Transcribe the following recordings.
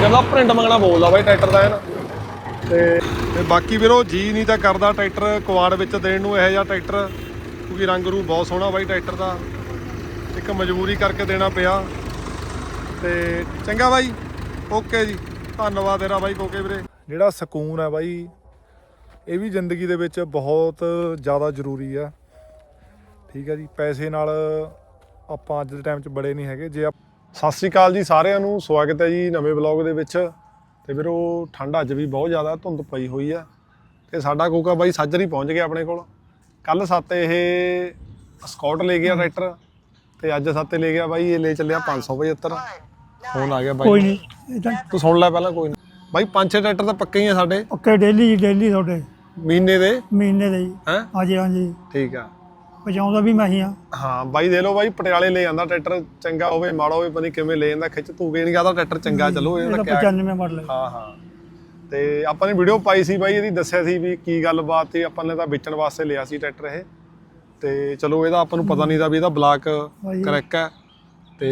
ਕਹਿੰਦਾ ਪ੍ਰਿੰਟ ਮੰਗਣਾ ਬੋਲਦਾ ਬਾਈ, ਟਰੈਕਟਰ ਦਾ ਹੈ ਨਾ। ਤੇ ਤੇ ਬਾਕੀ ਵੀਰੋ, ਜੀ ਨਹੀਂ ਤਾਂ ਕਰਦਾ ਟਰੈਕਟਰ ਕੁਆੜ ਵਿੱਚ ਦੇਣ ਨੂੰ, ਇਹੋ ਜਿਹਾ ਟਰੈਕਟਰ, ਕਿਉਂਕਿ ਰੰਗ ਰੂ ਬਹੁਤ ਸੋਹਣਾ ਬਾਈ ਟਰੈਕਟਰ ਦਾ। ਇੱਕ ਮਜਬੂਰੀ ਕਰਕੇ ਦੇਣਾ ਪਿਆ। ਤੇ ਚੰਗਾ ਬਾਈ, ਓਕੇ ਜੀ। ਧੰਨਵਾਦ ਤੇਰਾ ਬਾਈ ਕੋਕੇ ਵੀਰੇ। ਜਿਹੜਾ ਸਕੂਨ ਹੈ ਬਾਈ, ਇਹ ਵੀ ਜ਼ਿੰਦਗੀ ਦੇ ਵਿੱਚ ਬਹੁਤ ਜ਼ਿਆਦਾ ਜ਼ਰੂਰੀ ਆ। ਠੀਕ ਹੈ ਜੀ, ਪੈਸੇ ਨਾਲ ਆਪਾਂ ਅੱਜ ਦੇ ਟਾਈਮ 'ਚ ਬੜੇ ਨਹੀਂ ਹੈਗੇ। ਜੇ ਆਪ- ਸਤਿ ਸ੍ਰੀ ਅਕਾਲ ਜੀ ਸਾਰਿਆਂ ਨੂੰ ਸਵਾਗਤ ਹੈ ਜੀ ਨਵੇਂ ਬਲੌਗ ਦੇ ਵਿੱਚ। ਤੇ ਵੀਰੋ ਠੰਡ ਅੱਜ ਵੀ ਬਹੁਤ ਜ਼ਿਆਦਾ ਧੁੰਦ ਪਈ ਹੋਈ ਆ। ਤੇ ਸਾਡਾ ਕੋਕਾ ਬਾਈ ਸਾਜਰੀ ਪਹੁੰਚ ਗਿਆ ਆਪਣੇ ਕੋਲ। ਕੱਲ ਸੱਤ ਇਹ ਸਕਾਟ ਲੈ ਗਿਆ ਟਰੈਕਟਰ। ਤੇ ਅੱਜ ਸੱਤੇ ਲੈ ਗਿਆ ਬਾਈ ਇਹ ਲੈ ਚੱਲਿਆ 575 ਫੋਨ ਆ ਗਿਆ ਬਾਈ। ਕੋਈ ਨਹੀਂ ਇਦਾਂ ਤੂੰ ਸੁਣ ਲੈ ਪਹਿਲਾਂ ਕੋਈ ਨਹੀਂ ਬਾਈ ਪੰਜ ਛੇ ਟਰੈਕਟਰ ਤਾਂ ਪੱਕੇ ਹੀ ਆ ਸਾਡੇ। ਓਕੇ ਡੇਲੀ ਡੇਲੀ ਤੁਹਾਡੇ। ਮਹੀਨੇ ਦੇ? ਮਹੀਨੇ ਦੇ ਜੀ। ਹੈ? ਹਾਂਜੀ ਹਾਂਜੀ। ਠੀਕ ਆ। ਪਹੁੰਚਾਉਂਦਾ ਵੀ ਮੈਂ ਹੀ ਆ। ਹਾਂ ਬਾਈ ਦੇ ਲੋ ਬਾਈ ਪਟਿਆਲੇ ਲੈ ਜਾਂਦਾ ਟਰੈਕਟਰ ਚੰਗਾ ਹੋਵੇ ਮਾੜਾ ਹੋਵੇ ਪਤਾ ਨੀ ਕਿਵੇਂ ਲੈ ਜਾਂਦਾ ਖਿੱਚ ਤੂੰ ਨਹੀਂ ਕਹਦਾ ਟਰੈਕਟਰ ਚੰਗਾ ਚੱਲੋ ਇਹ ਇਹਦਾ ਕਿਆ 95 ਮਾਡਲ ਹੈ। ਹਾਂ ਤੇ ਆਪਾਂ ਨੇ ਵੀਡੀਓ ਪਾਈ ਸੀ ਬਾਈ ਇਹਦੀ ਦੱਸਿਆ ਸੀ ਵੀ ਕੀ ਗੱਲਬਾਤ ਤੇ ਆਪਾਂ ਨੇ ਤਾਂ ਵੇਚਣ ਵਾਸਤੇ ਲਿਆ ਸੀ ਟਰੈਕਟਰ ਇਹ। ਤੇ ਚਲੋ ਇਹਦਾ ਆਪਾਂ ਨੂੰ ਪਤਾ ਨਹੀਂ ਦਾ ਵੀ ਇਹਦਾ ਬਲਾਕ। ਕਰੈਕ ਹੈ। ਤੇ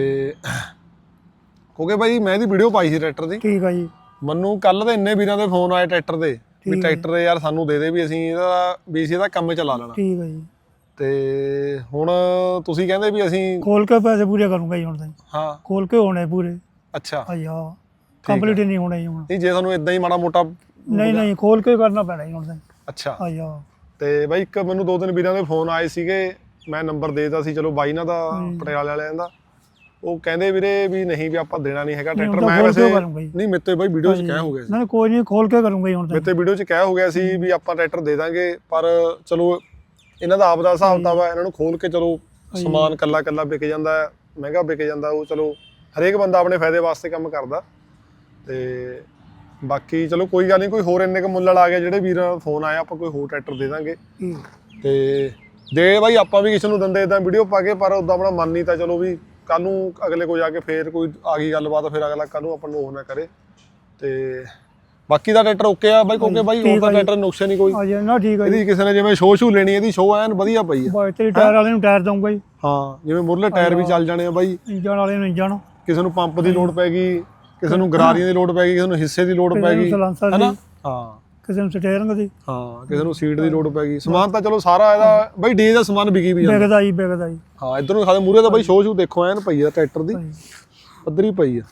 ਕਿਉਂਕਿ ਬਾਈ ਮੈਂ ਇਹਦੀ ਵੀਡੀਓ ਪਾਈ ਸੀ ਟਰੈਕਟਰ ਦੀ। ਠੀਕ ਆ ਜੀ। ਮੈਨੂੰ ਕੱਲ ਦੇ ਇੰਨੇ ਵੀਰਾਂ ਦੇ ਫੋਨ ਆਏ ਟਰੈਕਟਰ ਦੇ ਵੀ। ਟਰੈਕਟਰ ਯਾਰ ਸਾਨੂੰ ਦੇ ਦੇ ਵੀ ਅਸੀਂ ਇਹਦਾ ਵੀ ਅਸੀਂ ਇਹਦਾ ਕੰਮ ਚਲਾ ਲੈਣਾ। ਠੀਕ ਆ ਜੀ। ਤੇ ਹੁਣ ਤੁਸੀਂ ਕਹਿੰਦੇ ਵੀ ਅਸੀਂ ਖੋਲ ਕੇ ਪੈਸੇ ਪੂਰੇ ਕਰੂੰਗਾ ਜੀ ਹੁਣ ਤਾਂ ਜੀ। ਹਾਂ। ਖੋਲ ਕੇ ਹੋਣੇ ਪੂਰੇ। ਅੱਛਾ। ਹਾਂ। ਕੰਪਲੀਟ ਨਹੀਂ ਹੋਣੇ ਜੀ ਹੁਣ। ਨਹੀਂ ਜੇ ਤੁਹਾਨੂੰ ਇਦਾਂ ਹੀ ਮਾੜਾ ਮੋਟਾ ਨਹੀਂ ਨਹੀਂ ਖੋਲ ਕੇ ਕਰਨਾ ਪੈਣਾ ਜੀ ਹੁਣ ਤਾਂ ਅੱਛਾ। ਹਾਂ। ਤੇ ਬਾਈ ਇੱਕ ਮੈਨੂੰ ਦੋ ਤਿੰਨ ਵੀਰਾਂ ਦੇ ਫੋਨ ਆਏ ਸੀਗੇ। ਮੈਂ ਨੰਬਰ ਦੇਤਾ ਸੀ। ਚਲੋ ਬਾਈ ਨਾਲ ਦਾ ਪਟਿਆਲੇ ਵਾਲਿਆਂ ਦਾ। ਉਹ ਕਹਿੰਦੇ ਵੀਰੇ ਵੀ ਨਹੀਂ ਵੀ ਆਪਾਂ ਦੇਣਾ ਨਹੀਂ ਹੈਗਾ। ਟਰੈਕਟਰ ਮੈਂ ਵੈਸੇ। ਨਹੀਂ ਮੇਤੇ ਬਾਈ ਵੀਡੀਓ 'ਚ ਕਹਿ ਹੋ ਗਿਆ ਸੀ। ਨਹੀਂ ਕੋਈ ਨਹੀਂ ਖੋਲ ਕੇ ਕਰੂੰਗਾ ਜੀ ਹੁਣ ਤਾਂ ਮੇਤੇ ਵੀਡੀਓ 'ਚ ਕਹਿ ਹੋ ਗਿਆ ਸੀ ਵੀ ਆਪਾਂ ਟਰੈਕਟਰ ਦੇ ਦਾਂਗੇ। ਪਰ ਚਲੋ ਇਹਨਾਂ ਦਾ ਆਪ ਦਾ ਹਿਸਾਬ ਤਾਂ ਵਾ ਇਹਨਾਂ ਨੂੰ ਖੋਲ ਕੇ ਚਲੋ ਸਮਾਨ ਕੱਲਾ ਕੱਲਾ ਵਿਕ ਜਾਂਦਾ ਹੈ ਮਹਿੰਗਾ ਵਿਕ ਜਾਂਦਾ ਉਹ ਚਲੋ ਹਰੇਕ ਬੰਦਾ ਆਪਣੇ ਫਾਇਦੇ ਵਾਸਤੇ ਕੰਮ ਕਰਦਾ। ਤੇ ਬਾਕੀ ਚਲੋ ਕੋਈ ਗੱਲ ਨਹੀਂ ਕੋਈ ਹੋਰ ਇੰਨੇ ਕੁ ਮੁੱਲ ਵਾਲਾ ਆ ਗਿਆ ਜਿਹੜੇ ਵੀਰਾਂ ਦਾ ਫੋਨ ਆਇਆ ਆਪਾਂ ਕੋਈ ਹੋਰ ਟਰੈਕਟਰ ਦੇ ਦਾਂਗੇ। ਤੇ ਦੇ ਬਾਈ ਆਪਾਂ ਵੀ ਕਿਸੇ ਨੂੰ ਦਿੰਦੇ ਇਦਾਂ ਵੀਡੀਓ ਪਾ ਕੇ ਪਰ ਉਦਾਂ ਆਪਣਾ ਮਨ ਨਹੀਂ ਤਾਂ ਚਲੋ ਵੀ ਕੱਲ ਨੂੰ ਅਗਲੇ ਕੋਲ ਜਾ ਕੇ ਫੇਰ ਕੋਈ ਆ ਗਈ ਗੱਲਬਾਤ ਫਿਰ ਅਗਲਾ ਕੱਲ ਨੂੰ ਆਪਾਂ ਨੂੰ ਉਹ ਨਾ ਕਰੇ। ਤੇ ਬਾਕੀ ਦਾ ਟਰੈਕਟਰ ਓਕੇ ਆ ਬਾਈ ਕੋਕੇ ਬਾਈ ਹੋਰ ਟਰੈਕਟਰ ਨੁਕਸੇ ਨਹੀਂ ਕੋਈ। ਹਾਂਜੀ ਨਾ ਠੀਕ ਜੀ। ਇਹਦੀ ਕਿਸੇ ਨੇ ਜਿਵੇਂ ਸ਼ੋਅ ਸ਼ੂ ਲੈਣੀ ਇਹਦੀ ਸ਼ੋਅ ਐਨ ਵਧੀਆ ਪਈ ਆ। ਬਾਈ ਤੇਰੀ ਟਾਇਰ ਵਾਲੇ ਨੂੰ ਟਾਇਰ ਦਊਂਗਾ ਜੀ। ਹਾਂ ਜਿਵੇਂ ਮੁਰਲੇ ਟਾਇਰ ਵੀ ਚੱਲ ਜਾਣੇ ਆ ਬਾਈ। ਇੰਜਣ ਵਾਲੇ ਨੂੰ ਇੰਜਣ। ਕਿਸੇ ਨੂੰ ਪੰਪ ਦੀ ਲੋਡ ਪੈ ਗਈ ਕਿਸੇ ਨੂੰ ਗਰਾਰੀਆਂ ਦੀ ਲੋਡ ਪੈ ਗਈ ਕਿਸੇ ਨੂੰ ਹਿੱਸੇ ਦੀ ਲੋਡ ਪੈ ਗਈ ਹੈਨਾ ਦੀ। ਹਾਂ। ਕਿਸੇ ਨੂੰ ਸਟੇਅਰਿੰਗ ਦੀ। ਹਾਂ ਕਿਸੇ ਨੂੰ ਸੀਟ ਦੀ ਲੋਡ ਪੈ ਗਈ। ਸਮਾਨ ਤਾਂ ਚਲੋ ਸਾਰਾ ਇਹਦਾ ਬਾਈ ਡੀ ਦਾ ਸਮਾਨ ਵਿਕੀ ਵੀ ਜਾਂਦਾ। ਵਿਕਦਾ ਜੀ ਵਿਕਦਾ ਜੀ। ਹਾਂ ਇਧਰ ਖਾਦੇ ਮੂਰੇ ਤਾਂ ਬਾਈ ਸ਼ੋਅ ਸ਼ੂ ਦੇਖੋ ਐਨ ਪਈ ਆ ਟਰੈਕਟਰ ਦੀ। ਪੱਧਰੀ ਪਈ ਆ।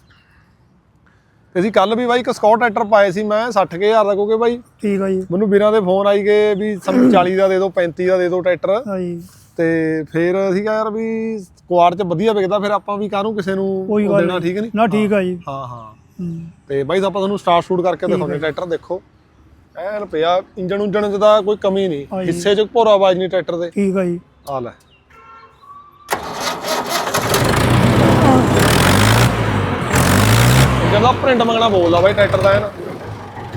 ਤੇ ਅਸੀਂ ਕੱਲ ਵੀ ਬਾਈ ਇੱਕ ਸਕਾਟ ਟਰੈਕਟਰ ਪਾਏ ਸੀ ਮੈਂ 60000 ਦਾ ਕਿਉਂਕਿ ਬਾਈ ਠੀਕ ਆ ਜੀ। ਮੈਨੂੰ ਵੀਰਾਂ ਦੇ ਫੋਨ ਆਈ ਗਏ ਵੀ ਸਾਨੂੰ 40 ਦਾ ਦੇ ਦਿਓ 35 ਦਾ ਦੇ ਦਿਓ ਟਰੈਕਟਰ ਹਾਂਜੀ ਤੇ ਫਿਰ ਅਸੀਂ ਕਿਹਾ ਯਾਰ ਵੀ ਕੁਆੜ 'ਚ ਵਧੀਆ ਵਿਕਦਾ ਫਿਰ ਆਪਾਂ ਵੀ ਕਾਹਨੂੰ ਕਿਸੇ ਨੂੰ ਕੋਈ ਉਹ ਗੱਲ ਦੇਣਾ ਠੀਕ ਨਹੀਂ? ਨਾ ਠੀਕ ਆ ਜੀ। ਹਾਂ ਹਾਂ। ਹੂੰ। ਤੇ ਬਾਈ ਆਪਾਂ ਤੁਹਾਨੂੰ ਸਟਾਰਟ ਸ਼ੂਟ ਕਰਕੇ ਦਿਖਾਉਣੇ ਟਰੈਕਟਰ ਦੇਖੋ। ਐਨ ਪਿਆ ਇੰਜਣ ਉਂਜਣ 'ਚ ਤਾਂ ਕੋਈ ਕਮੀ ਨਹੀਂ। ਹਾਂਜੀ। ਹਿੱਸੇ 'ਚ ਭੋਰਾ ਆਵਾਜ਼ ਨਹੀਂ ਟਰੈਕਟਰ ਦੇ। ਠੀਕ ਆ ਜੀ। ਆ ਲੈ। ਕਹਿੰਦਾ ਪ੍ਰਿੰਟ ਮੰਗਣਾ ਬੋਲਦਾ ਬਾਈ ਟਰੈਕਟਰ ਦਾ ਹੈ ਨਾ।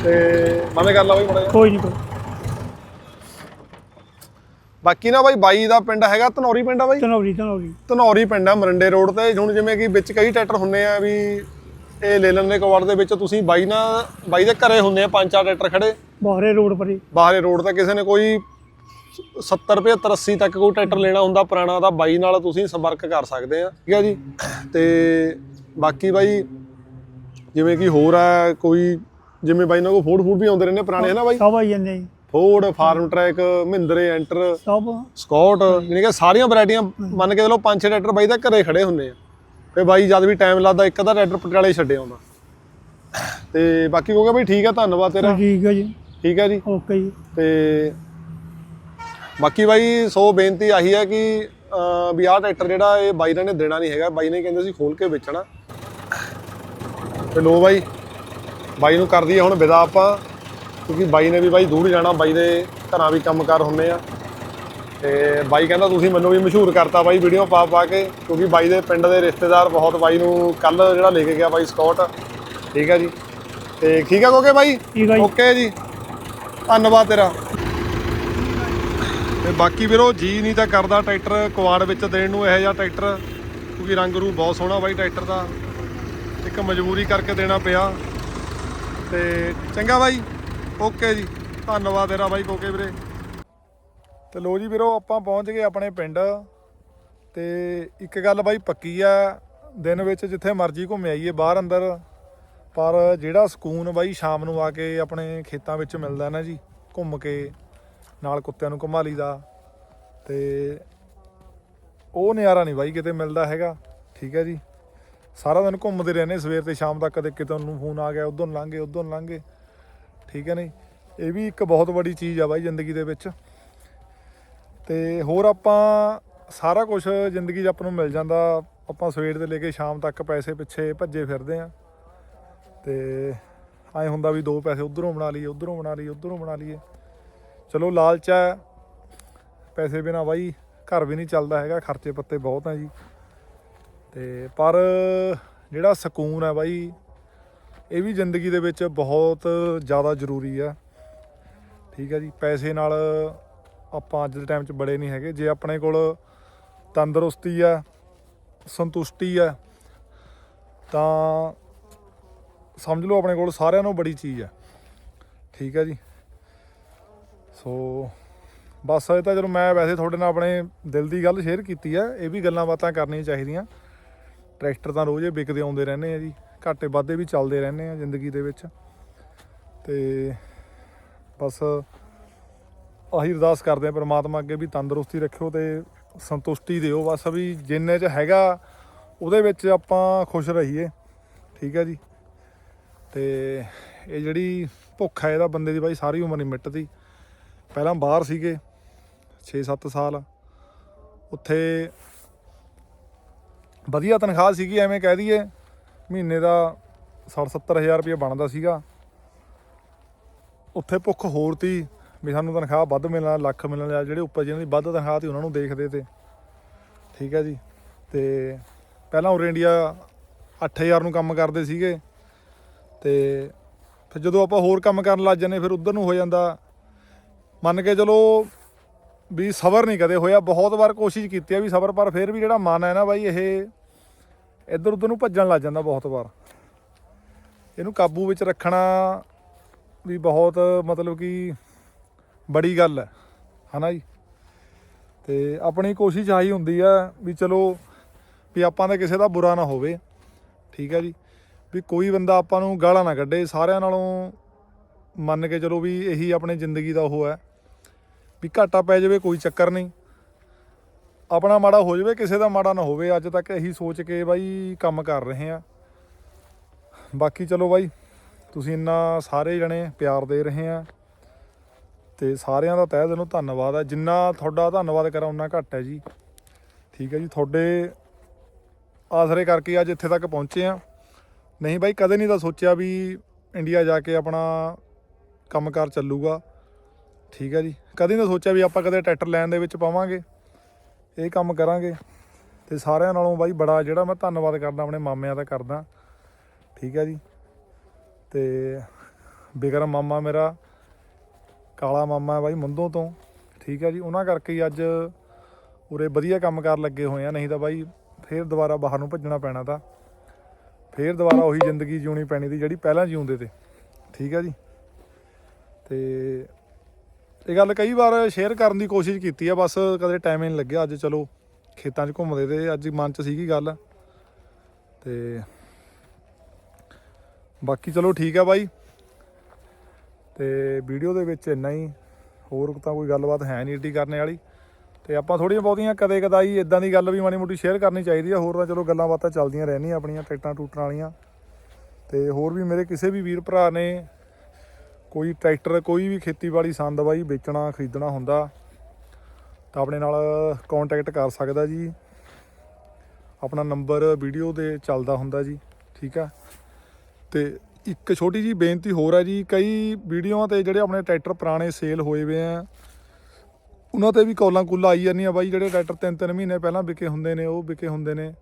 ਤੇ ਮਾਮੇ ਕਰ ਲਾ ਬਾਈ ਮੜਾ ਕੋਈ ਨਹੀਂ ਕੋਈ ਬਾਕੀ ਨਾ ਬਾਈ ਬਾਈ ਦਾ ਪਿੰਡ ਹੈਗਾ ਧਨੌਰੀ ਪਿੰਡ ਆ ਬਾਈ? ਤਨੌਰੀ ਤਨੌਰੀ ਧਨੌਰੀ ਪਿੰਡ ਆ ਮਰੰਡੇ ਰੋਡ ਤੇ। ਹੁਣ ਜਿਵੇਂ ਕਿ ਵਿੱਚ ਕਈ ਟਰੈਕਟਰ ਹੁੰਦੇ ਆ ਵੀ ਇਹ ਲੈ ਲੈਣ ਦੇ ਕਵਾੜ ਦੇ ਵਿੱਚ। ਤੁਸੀਂ ਬਾਈ ਨਾਲ ਬਾਈ ਦੇ ਘਰੇ ਹੁੰਦੇ ਆ ਪੰਜ ਚਾਰ ਟਰੈਕਟਰ ਖੜੇ। ਬਾਹਰੇ ਰੋਡ ਪਰੀ। ਬਾਹਰੇ ਰੋਡ ਤੇ ਕਿਸੇ ਨੇ ਕੋਈ 70 75 80 ਤੱਕ ਕੋਈ ਟਰੈਕਟਰ ਲੈਣਾ ਹੁੰਦਾ ਪੁਰਾਣਾ ਤਾਂ ਬਾਈ ਨਾਲ ਤੁਸੀਂ ਸੰਪਰਕ ਕਰ ਸਕਦੇ ਆ। ਠੀਕ ਹੈ ਜੀ? ਤੇ ਬਾਕੀ ਬਾਈ ਜਿਵੇਂ ਕਿ ਹੋਰ ਆ ਕੋਈ ਜਿਵੇਂ ਬਾਈ ਨਾਲ ਕੋ ਫੋੜ ਫੂਡ ਵੀ ਆਉਂਦੇ ਰਹਿੰਦੇ ਪੁਰਾਣੇ ਹੈ ਨਾ ਬਾਈ? ਸਭ ਆਈ ਜਾਂਦੇ ਜੀ। ਫੋਰਡ ਫਾਰਮ ਟਰੈਕ ਮਹਿੰਦਰੇ ਐਂਟਰ ਸਭ। ਸਕਾਟ ਯਾਨੀ ਕਿ ਸਾਰੀਆਂ ਵੈਰਾਈਟੀਆਂ ਮੰਨ ਕੇ ਚਲੋ ਪੰਜ ਛੇ ਟਰੈਕਟਰ ਬਾਈ ਦਾ ਘਰੇ ਖੜੇ ਹੁੰਨੇ ਆ। ਫੇ ਬਾਈ ਜਦ ਵੀ ਟਾਈਮ ਲੱਗਦਾ ਇੱਕ ਅੱਧਾ ਟਰੈਕਟਰ ਪਟਿਆਲੇ ਛੱਡੇ ਆਉਂਦਾ। ਤੇ ਬਾਕੀ ਕਹੋਗੇ ਬਈ ਠੀਕ ਆ ਧੰਨਵਾਦ ਤੇਰਾ। ਠੀਕ ਆ ਜੀ। ਠੀਕ ਹੈ ਜੀ। ਓਕੇ ਜੀ। ਤੇ ਬਾਕੀ ਬਾਈ ਸੋ ਬੇਨਤੀ ਆਹੀ ਹੈ ਕਿ ਵੀ ਆਹ ਟਰੈਕਟਰ ਜਿਹੜਾ ਇਹ ਬਾਈ ਨੇ ਦੇਣਾ ਨਹੀਂ ਹੈਗਾ। ਬਾਈ ਨੇ ਕਹਿੰਦੇ ਸੀ ਖੋਲ ਕੇ ਵੇਚਣਾ। ਤੇ ਲੋ ਬਾਈ ਬਾਈ ਨੂੰ ਕਰ ਦਈਏ ਹੁਣ ਵਿਦਾ ਆਪਾਂ ਕਿਉਂਕਿ ਬਾਈ ਨੇ ਵੀ ਬਾਈ ਦੂਰ ਜਾਣਾ ਬਾਈ ਦੇ ਘਰਾਂ ਵੀ ਕੰਮਕਾਰ ਹੁੰਦੇ ਆ। ਤੇ ਬਾਈ ਕਹਿੰਦਾ ਤੁਸੀਂ ਮੈਨੂੰ ਵੀ ਮਸ਼ਹੂਰ ਕਰਤਾ ਬਾਈ ਵੀਡੀਓ ਪਾ ਪਾ ਕੇ ਕਿਉਂਕਿ ਬਾਈ ਦੇ ਪਿੰਡ ਦੇ ਰਿਸ਼ਤੇਦਾਰ ਬਹੁਤ ਬਾਈ ਨੂੰ ਕੱਲ ਜਿਹੜਾ ਲੈ ਕੇ ਗਿਆ ਬਾਈ ਸਕਾਟ। ਠੀਕ ਹੈ ਜੀ। ਤੇ ਠੀਕ ਹੈ ਕੋਕੇ ਬਾਈ? ਆ ਓਕੇ ਜੀ। ਧੰਨਵਾਦ ਤੇਰਾ। ਤੇ ਬਾਕੀ ਵੀਰੋ ਜੀ ਨਹੀਂ ਤਾਂ ਕਰਦਾ ਟਰੈਕਟਰ ਕੁਆੜ ਵਿੱਚ ਦੇਣ ਨੂੰ ਇਹੋ ਜਿਹਾ ਟਰੈਕਟਰ ਕਿਉਂਕਿ ਰੰਗ ਰੂ ਬਹੁਤ ਸੋਹਣਾ ਬਾਈ ਟਰੈਕਟਰ ਦਾ। ਇੱਕ ਮਜਬੂਰੀ ਕਰਕੇ ਦੇਣਾ ਪਿਆ। ਤੇ ਚੰਗਾ ਬਾਈ। ਓਕੇ ਜੀ। ਧੰਨਵਾਦ ਤੇਰਾ ਬਾਈ ਕੋਕੇ ਵੀਰੇ। ਤੇ ਲੋ ਜੀ ਵੀਰੋ, ਆਪਾਂ ਪਹੁੰਚ ਗਏ ਆਪਣੇ ਪਿੰਡ। ਤੇ ਇੱਕ ਗੱਲ ਬਾਈ ਪੱਕੀ ਆ, ਦਿਨ ਵਿੱਚ ਜਿੱਥੇ ਮਰਜ਼ੀ ਘੁੰਮ ਆਈਏ, ਬਾਹਰ ਅੰਦਰ। ਪਰ ਜਿਹੜਾ ਸਕੂਨ ਬਾਈ ਸ਼ਾਮ ਨੂੰ ਆ ਕੇ ਆਪਣੇ ਖੇਤਾਂ ਵਿੱਚ ਮਿਲਦਾ ਨਾ ਜੀ, ਘੁੰਮ ਕੇ, ਨਾਲ ਕੁੱਤਿਆਂ ਨੂੰ ਘੁਮਾ ਲਈਦਾ। ਤੇ ਉਹ ਨਜ਼ਾਰਾ ਨਹੀਂ ਬਾਈ ਕਿਤੇ ਮਿਲਦਾ ਹੈਗਾ। ਠੀਕ ਹੈ ਜੀ। ਸਾਰਾ ਦਿਨ ਘੁੰਮਦੇ ਰਹਿੰਦੇ, ਸਵੇਰ ਤੇ ਸ਼ਾਮ ਤੱਕ ਕਦੇ ਕਿਤੇ ਨੂੰ ਫੋਨ ਆ ਗਿਆ, ਉਧਰ ਨੂੰ ਲੰਘੇ ਉਧਰ ਲੰਘੇ ਠੀਕ ਹੈ ਨਹੀਂ? ਇਹ ਵੀ ਇੱਕ ਬਹੁਤ ਵੱਡੀ ਚੀਜ਼ ਆ ਬਾਈ ਜ਼ਿੰਦਗੀ ਦੇ ਵਿੱਚ। ਤੇ ਹੋਰ ਆਪਾਂ ਸਾਰਾ ਕੁਝ ਜ਼ਿੰਦਗੀ 'ਚ ਆਪਾਂ ਨੂੰ ਮਿਲ ਜਾਂਦਾ। ਆਪਾਂ ਸਵੇਰ ਤੋਂ ਲੈ ਕੇ ਸ਼ਾਮ ਤੱਕ ਪੈਸੇ ਪਿੱਛੇ ਭੱਜੇ ਫਿਰਦੇ ਆ ਤੇ ਐ ਹੁੰਦਾ ਵੀ ਦੋ ਪੈਸੇ ਉਧਰੋਂ ਬਣਾ ਲਈਏ, ਉਧਰੋਂ ਬਣਾ ਲਈਏ, ਉਧਰੋਂ ਬਣਾ ਲਈਏ। ਚਲੋ ਲਾਲਚ ਹੈ। ਪੈਸੇ ਬਿਨਾ ਬਾਈ ਘਰ ਵੀ ਨਹੀਂ ਚੱਲਦਾ ਹੈਗਾ, ਖਰਚੇ ਪੱਤੇ ਬਹੁਤ ਆ ਜੀ। ਤੇ ਪਰ ਜਿਹੜਾ ਸਕੂਨ ਹੈ ਬਾਈ, ਇਹ ਵੀ ਜ਼ਿੰਦਗੀ ਦੇ ਵਿੱਚ ਬਹੁਤ ਜ਼ਿਆਦਾ ਜ਼ਰੂਰੀ ਆ। ਠੀਕ ਹੈ ਜੀ, ਪੈਸੇ ਨਾਲ ਆਪਾਂ ਅੱਜ ਦੇ ਟਾਈਮ 'ਚ ਬੜੇ ਨਹੀਂ ਹੈਗੇ। ਜੇ ਆਪਣੇ ਕੋਲ ਤੰਦਰੁਸਤੀ ਆ, ਸੰਤੁਸ਼ਟੀ ਆ, ਤਾਂ ਸਮਝ ਲਓ ਆਪਣੇ ਕੋਲ ਸਾਰਿਆਂ ਨੂੰ ਬੜੀ ਚੀਜ਼ ਆ। ਠੀਕ ਹੈ ਜੀ। ਸੋ ਬਸ ਇਹ ਤਾਂ ਚਲੋ ਮੈਂ ਵੈਸੇ ਤੁਹਾਡੇ ਨਾਲ ਆਪਣੇ ਦਿਲ ਦੀ ਗੱਲ ਸ਼ੇਅਰ ਕੀਤੀ ਆ, ਇਹ ਵੀ ਗੱਲਾਂ ਬਾਤਾਂ ਕਰਨੀਆਂ ਚਾਹੀਦੀਆਂ। ਟਰੈਕਟਰ ਤਾਂ ਰੋਜ਼ ਵਿਕਦੇ ਆਉਂਦੇ ਰਹਿੰਦੇ ਆ ਜੀ, ਘਾਟੇ ਵਾਧੇ ਵੀ ਚੱਲਦੇ ਰਹਿੰਦੇ ਆ ਜ਼ਿੰਦਗੀ ਦੇ ਵਿੱਚ। ਤੇ ਬਸ ਆਹੀ ਅਰਦਾਸ ਕਰਦੇ ਆ ਪ੍ਰਮਾਤਮਾ ਅੱਗੇ ਵੀ ਤੰਦਰੁਸਤੀ ਰੱਖਿਓ ਤੇ ਸੰਤੁਸ਼ਟੀ ਦਿਓ। ਬਸ ਵੀ ਜਿੰਨੇ ਚ ਹੈਗਾ, ਉਹਦੇ ਵਿੱਚ ਆਪਾਂ ਖੁਸ਼ ਰਹੀਏ, ਠੀਕ ਹੈ ਜੀ। ਤੇ ਇਹ ਜਿਹੜੀ ਭੁੱਖ ਹੈ ਇਹਦਾ ਬੰਦੇ ਦੀ ਬਾਈ ਸਾਰੀ ਉਮਰ ਨਹੀਂ ਮਿਟਦੀ। ਪਹਿਲਾਂ ਬਾਹਰ ਸੀਗੇ 6-7 ਸਾਲ। ਉੱਥੇ ਵਧੀਆ ਤਨਖਾਹ ਸੀਗੀ, ਐਵੇਂ ਕਹਿ ਦਈਏ। ਮਹੀਨੇ ਦਾ 60-70 ਹਜ਼ਾਰ ਰੁਪਏ ਬਣਦਾ ਸੀਗਾ। ਉੱਥੇ ਭੁੱਖ ਹੋਰ ਤੀ ਵੀ ਸਾਨੂੰ ਤਨਖਾਹ ਵੱਧ ਮਿਲਣਾ ਲੱਖ ਮਿਲਣਾ ਜਿਹੜੇ ਉੱਪਰ ਜਿਹਨਾਂ ਦੀ ਵੱਧ ਤਨਖਾਹ ਤੀ ਉਹਨਾਂ ਨੂੰ ਦੇਖਦੇ ਤੇ। ਠੀਕ ਹੈ ਜੀ। ਤੇ ਪਹਿਲਾਂ ਉਰ ਇੰਡੀਆ 8000 ਨੂੰ ਕੰਮ ਕਰਦੇ ਸੀਗੇ। ਤੇ ਫਿਰ ਜਦੋਂ ਆਪਾਂ ਹੋਰ ਕੰਮ ਕਰਨ ਲੱਗ ਜਾਂਦੇ, ਫਿਰ ਉਧਰ ਨੂੰ ਹੋ ਜਾਂਦਾ। ਮੰਨ ਕੇ ਚਲੋ ਵੀ ਸਬਰ ਨਹੀਂ ਕਦੇ ਹੋਇਆ। ਬਹੁਤ ਵਾਰ ਕੋਸ਼ਿਸ਼ ਕੀਤੀ ਆ ਵੀ ਸਬਰ, ਪਰ ਫਿਰ ਵੀ ਜਿਹੜਾ ਮਨ ਹੈ ਨਾ ਬਾਈ, ਇਹ ਇੱਧਰ ਉੱਧਰ ਨੂੰ ਭੱਜਣ ਲੱਗ ਜਾਂਦਾ ਬਹੁਤ ਵਾਰ। ਇਹਨੂੰ ਕਾਬੂ ਵਿੱਚ ਰੱਖਣਾ ਵੀ ਬਹੁਤ ਮਤਲਬ ਕਿ ਬੜੀ ਗੱਲ ਹੈ। ਹਨਾ ਜੀ? ਤੇ ਆਪਣੀ ਕੋਸ਼ਿਸ਼ ਆਹੀ ਹੁੰਦੀ ਆ ਵੀ ਚਲੋ ਵੀ ਆਪਾਂ ਦਾ ਕਿਸੇ ਦਾ ਬੁਰਾ ਨਾ ਹੋਵੇ। ਠੀਕ ਹੈ ਜੀ? ਵੀ ਕੋਈ ਬੰਦਾ ਆਪਾਂ ਨੂੰ ਗਾਲਾਂ ਨਾ ਕੱਢੇ। ਸਾਰਿਆਂ ਨਾਲੋਂ ਮੰਨ ਕੇ ਚਲੋ ਵੀ ਇਹੀ ਆਪਣੀ ਜ਼ਿੰਦਗੀ ਦਾ ਉਹ ਹੈ। ਵੀ ਘਾਟਾ ਪੈ ਜਾਵੇ ਕੋਈ ਚੱਕਰ ਨਹੀਂ। ਆਪਣਾ ਮਾੜਾ ਹੋ ਜਾਵੇ, ਕਿਸੇ ਦਾ ਮਾੜਾ ਨਾ ਹੋਵੇ। ਅੱਜ ਤੱਕ ਇਹੀ ਸੋਚ ਕੇ ਬਾਈ ਕੰਮ ਕਰ ਰਹੇ ਆ ਬਾਕੀ ਚਲੋ ਬਾਈ, ਤੁਸੀਂ ਇੰਨਾ ਸਾਰੇ ਜਣੇ ਪਿਆਰ ਦੇ ਰਹੇ ਆ ਤੇ ਸਾਰਿਆਂ ਦਾ ਤਹਿ ਦਿਲੋਂ ਧੰਨਵਾਦ ਹੈ ਜਿੰਨਾ ਤੁਹਾਡਾ ਧੰਨਵਾਦ ਕਰਾਂ ਉਨਾ ਘੱਟ ਹੈ ਜੀ। ਠੀਕ ਹੈ ਜੀ, ਤੁਹਾਡੇ ਆਸਰੇ ਕਰਕੇ ਅੱਜ ਇੱਥੇ ਤੱਕ ਪਹੁੰਚੇ ਆ ਨਹੀਂ ਬਾਈ, ਕਦੇ ਨਹੀਂ ਤਾਂ ਸੋਚਿਆ ਵੀ ਇੰਡੀਆ ਜਾ ਕੇ ਆਪਣਾ ਕੰਮਕਾਰ ਚੱਲੂਗਾ। ਠੀਕ ਹੈ ਜੀ, ਕਦੇ ਨਹੀਂ ਸੋਚਿਆ ਵੀ ਆਪਾਂ ਕਦੇ ਟਰੈਕਟਰ ਲੈਣ ਦੇ ਵਿੱਚ ਪਾਵਾਂਗੇ। ਇਹ ਕੰਮ ਕਰਾਂਗੇ ਤੇ ਸਾਰਿਆਂ ਨਾਲੋਂ ਬਾਈ ਬੜਾ ਜਿਹੜਾ ਮੈਂ ਧੰਨਵਾਦ ਕਰਦਾ, ਆਪਣੇ ਮਾਮਿਆਂ ਦਾ ਕਰਦਾ। ਠੀਕ ਹੈ ਜੀ। ਤੇ ਬਿਕਰਮ ਮਾਮਾ ਮੇਰਾ, ਕਾਲਾ ਮਾਮਾ ਹੈ ਬਾਈ ਮੰਦੋਂ ਤੋਂ। ਠੀਕ ਹੈ ਜੀ। ਉਹਨਾਂ ਕਰਕੇ ਹੀ ਅੱਜ ਉਰੇ ਵਧੀਆ ਕੰਮ ਕਰ ਲੱਗੇ ਹੋਏ ਆ, ਨਹੀਂ ਤਾਂ ਬਾਈ ਫੇਰ ਦੁਬਾਰਾ ਬਾਹਰ ਨੂੰ ਭੱਜਣਾ ਪੈਣਾ ਤਾਂ। ਫੇਰ ਦੁਬਾਰਾ ਉਹੀ ਜ਼ਿੰਦਗੀ ਜਿਉਣੀ ਪੈਣੀ ਦੀ ਜਿਹੜੀ ਪਹਿਲਾਂ ਜਿਉਂਦੇ ਤੇ। ਠੀਕ ਹੈ ਜੀ। ਤੇ ਇਹ ਗੱਲ ਕਈ ਵਾਰ ਸ਼ੇਅਰ ਕਰਨ ਦੀ ਕੋਸ਼ਿਸ਼ ਕੀਤੀ ਆ, ਬਸ ਕਦੇ ਟਾਈਮ ਹੀ ਨਹੀਂ ਲੱਗਿਆ। ਅੱਜ ਚਲੋ ਖੇਤਾਂ 'ਚ ਘੁੰਮਦੇ ਤੇ ਅੱਜ ਮਨ 'ਚ ਸੀਗੀ ਗੱਲ। ਤੇ ਬਾਕੀ ਚਲੋ ਠੀਕ ਆ ਬਾਈ। ਤੇ ਵੀਡੀਓ ਦੇ ਵਿੱਚ ਇੰਨਾ ਹੀ। ਹੋਰ ਤਾਂ ਕੋਈ ਗੱਲਬਾਤ ਹੈ ਨਹੀਂ ਏਡੀ ਕਰਨੇ ਵਾਲੀ। ਤੇ ਆਪਾਂ ਥੋੜੀਆਂ ਬਹੁਤੀਆਂ ਕਦੇ ਕਦਾਈ ਇਦਾਂ ਦੀ ਗੱਲ ਵੀ ਮਾੜੀ ਮੋਟੀ ਸ਼ੇਅਰ ਕਰਨੀ ਚਾਹੀਦੀ ਆ। ਹੋਰ ਤਾਂ ਚਲੋ ਗੱਲਾਂ ਬਾਤਾਂ ਚੱਲਦੀਆਂ ਰਹਿਣੀਆਂ ਆਪਣੀਆਂ, ਟਿਕਟਾਂ ਟੂਟਰਾਂ ਵਾਲੀਆਂ। ਤੇ ਹੋਰ ਵੀ ਮੇਰੇ ਕਿਸੇ ਵੀ ਵੀਰ ਭਰਾ ਨੇ ਕੋਈ ਟਰੈਕਟਰ, ਕੋਈ ਵੀ ਖੇਤੀਬਾੜੀ ਸੰਦ ਬਾਈ ਵੇਚਣਾ, ਖਰੀਦਣਾ ਹੁੰਦਾ, ਤਾਂ ਆਪਣੇ ਨਾਲ ਕੰਟੈਕਟ ਕਰ ਸਕਦਾ ਜੀ। ਆਪਣਾ ਨੰਬਰ ਵੀਡੀਓ ਦੇ ਚੱਲਦਾ ਹੁੰਦਾ ਜੀ, ਠੀਕ ਆ। ਤੇ ਇੱਕ ਛੋਟੀ ਜੀ ਬੇਨਤੀ ਹੋਰ ਹੈ ਜੀ, ਕਈ ਵੀਡੀਓਆਂ ਤੇ ਜਿਹੜੇ ਆਪਣੇ ਟਰੈਕਟਰ ਪੁਰਾਣੇ ਸੇਲ ਹੋਏ ਵੇ ਆ, ਉਹਨਾਂ ਤੇ ਵੀ ਕੌਲਾਂ ਕੁੱਲਾ ਆਈ ਜਾਂਦੀਆਂ ਬਾਈ, ਜਿਹੜੇ ਟਰੈਕਟਰ ਤਿੰਨ ਤਿੰਨ ਮਹੀਨੇ ਪਹਿਲਾਂ ਵਿਕੇ ਹੁੰਦੇ ਨੇ, ਉਹ ਵਿਕੇ ਹੁੰਦੇ ਨੇ।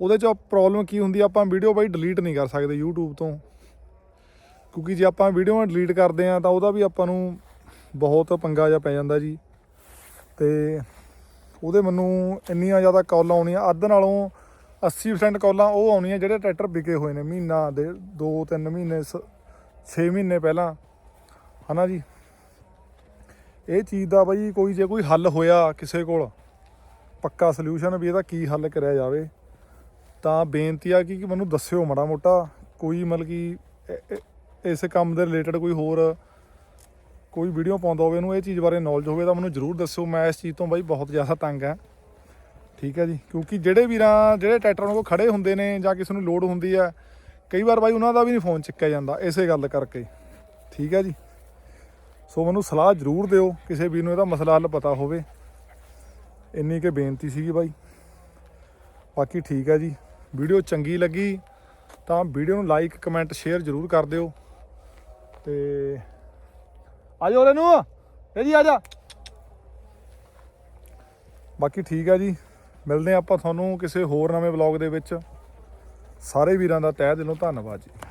ਉਹਦੇ 'ਚ ਪ੍ਰੋਬਲਮ ਕੀ ਹੁੰਦੀ ਆਪਾਂ ਵੀਡੀਓ ਬਾਈ ਡਿਲੀਟ ਨਹੀਂ ਕਰ ਸਕਦੇ YouTube ਤੋਂ। ਕਿਉਂਕਿ ਜੇ ਆਪਾਂ ਵੀਡੀਓ ਡਿਲੀਟ ਕਰਦੇ ਆ ਤਾਂ ਉਹਦਾ ਵੀ ਆਪਾਂ ਨੂੰ ਬਹੁਤ ਪੰਗਾ ਜਿਹਾ ਪੈ ਜਾਂਦਾ ਜੀ। ਤੇ ਉਹਦੇ ਮੈਨੂੰ ਇੰਨੀਆਂ ਜ਼ਿਆਦਾ ਕਾਲਾਂ ਆਉਣੀਆਂ, ਅੱਧ ਨਾਲੋਂ 80% ਕਾਲਾਂ ਉਹ ਆਉਣੀਆਂ ਜਿਹੜੇ ਟਰੈਕਟਰ ਵਿਕੇ ਹੋਏ ਨੇ ਮਹੀਨਾ ਦੇ 2-3 ਮਹੀਨੇ 6 ਮਹੀਨੇ ਪਹਿਲਾਂ। ਹਨਾ ਜੀ? ਇਹ ਚੀਜ਼ ਦਾ ਬਈ ਕੋਈ ਜੇ ਕੋਈ ਹੱਲ ਹੋਇਆ ਕਿਸੇ ਕੋਲ, ਪੱਕਾ ਸੋਲੂਸ਼ਨ ਵੀ ਇਹਦਾ ਕੀ ਹੱਲ ਕਰਿਆ ਜਾਵੇ। ਤਾਂ ਬੇਨਤੀ ਆ ਕਿ ਮੈਨੂੰ ਦੱਸਿਓ ਮਾੜਾ ਮੋਟਾ, ਕੋਈ ਮਤਲਬ ਕਿ ਇਸ ਕੰਮ ਦੇ ਰਿਲੇਟਡ ਕੋਈ ਹੋਰ ਕੋਈ ਵੀਡੀਓ ਪਾਉਂਦਾ ਹੋਵੇ ਉਹਨੂੰ ਇਹ ਚੀਜ਼ ਬਾਰੇ ਨੌਲੇਜ ਹੋਵੇ ਤਾਂ ਮੈਨੂੰ ਜਰੂਰ ਦੱਸਿਓ। ਮੈਂ ਇਸ ਚੀਜ਼ ਤੋਂ ਬਾਈ ਬਹੁਤ ਜ਼ਿਆਦਾ ਤੰਗ ਆ ਠੀਕ ਹੈ ਜੀ? ਕਿਉਂਕਿ ਜਿਹੜੇ ਵੀਰਾਂ, ਜਿਹੜੇ ਟਰੈਕਟਰਾਂ ਕੋਲ ਖੜੇ ਹੁੰਦੇ ਨੇ ਜਾਂ ਕਿਸੇ ਨੂੰ ਲੋਡ ਹੁੰਦੀ ਆ ਕਈ ਵਾਰ ਬਾਈ ਉਹਨਾਂ ਦਾ ਵੀ ਨਹੀਂ ਫੋਨ ਚੱਕਿਆ ਜਾਂਦਾ, ਇਸੇ ਗੱਲ ਕਰਕੇ। ਠੀਕ ਹੈ ਜੀ? ਸੋ ਮੈਨੂੰ ਸਲਾਹ ਜਰੂਰ ਦਿਓ, ਕਿਸੇ ਵੀਰ ਨੂੰ ਇਹਦਾ ਮਸਲਾ ਹੱਲ ਪਤਾ ਹੋਵੇ। ਇੰਨੀ ਕੇ ਬੇਨਤੀ ਸੀਗੀ ਬਾਈ। ਬਾਕੀ ਠੀਕ ਹੈ ਜੀ। ਵੀਡੀਓ ਚੰਗੀ ਲੱਗੀ ਤਾਂ ਵੀਡੀਓ ਨੂੰ ਲਾਈਕ ਕਮੈਂਟ ਸ਼ੇਅਰ ਜਰੂਰ ਕਰ ਦਿਓ। ਤੇ ਆ ਜਾਓ ਨੂੰ ਇਹ ਜੀ ਆ ਜਾ। ਬਾਕੀ ਠੀਕ ਹੈ ਜੀ, ਮਿਲਦੇ ਹਾਂ ਆਪਾਂ ਤੁਹਾਨੂੰ ਕਿਸੇ ਹੋਰ ਨਵੇਂ ਵਲੌਗ ਦੇ ਵਿੱਚ। ਸਾਰੇ ਵੀਰਾਂ ਦਾ ਤਹਿ ਦਿਲੋਂ ਧੰਨਵਾਦ ਜੀ।